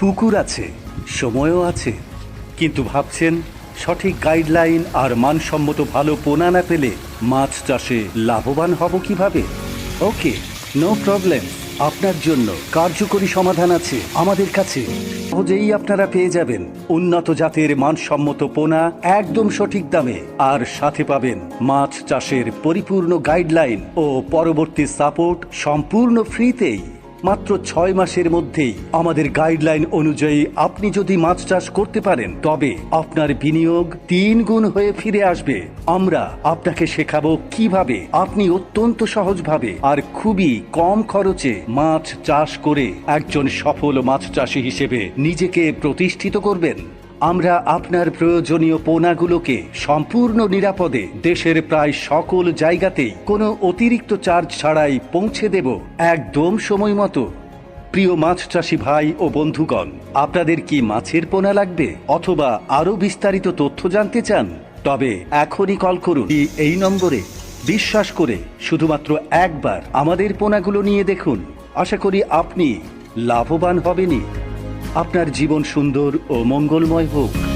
পুকুর আছে, সময়ও আছে। কিন্তু ভাবছেন, সঠিক গাইডলাইন আর মানসম্মত ভালো পোনা না পেলে মাছ চাষে লাভবান হব কীভাবে? ওকে নো প্রবলেম আপনার জন্য কার্যকরী সমাধান আছে আমাদের কাছে। সহজেই আপনারা পেয়ে যাবেন উন্নত জাতের মানসম্মত পোনা একদম সঠিক দামে। আর সাথে পাবেন মাছ চাষের পরিপূর্ণ গাইডলাইন ও পরবর্তী সাপোর্ট সম্পূর্ণ ফ্রিতেই। মাত্র ছয় মাসের মধ্যেই আমাদের গাইডলাইন অনুযায়ী আপনি যদি মাছ চাষ করতে পারেন, তবে আপনার বিনিয়োগ তিন গুণ হয়ে ফিরে আসবে। আমরা আপনাকে শেখাবো কীভাবে আপনি অত্যন্ত সহজভাবে আর খুবই কম খরচে মাছ চাষ করে একজন সফল মাছ চাষি হিসেবে নিজেকে প্রতিষ্ঠিত করবেন। আমরা আপনার প্রয়োজনীয় পোনাগুলোকে সম্পূর্ণ নিরাপদে দেশের প্রায় সকল জায়গাতেই কোনো অতিরিক্ত চার্জ ছাড়াই পৌঁছে দেব একদম সময় মতো। প্রিয় মাছ চাষি ভাই ও বন্ধুগণ, আপনাদের কি মাছের পোনা লাগবে অথবা আরও বিস্তারিত তথ্য জানতে চান? তবে এখনই কল করুন। এই- নম্বরে বিশ্বাস করে শুধুমাত্র একবার আমাদের পোনাগুলো নিয়ে দেখুন। আশা করি আপনি লাভবান হবেনই। আপনার জীবন সুন্দর ও মঙ্গলময় হোক।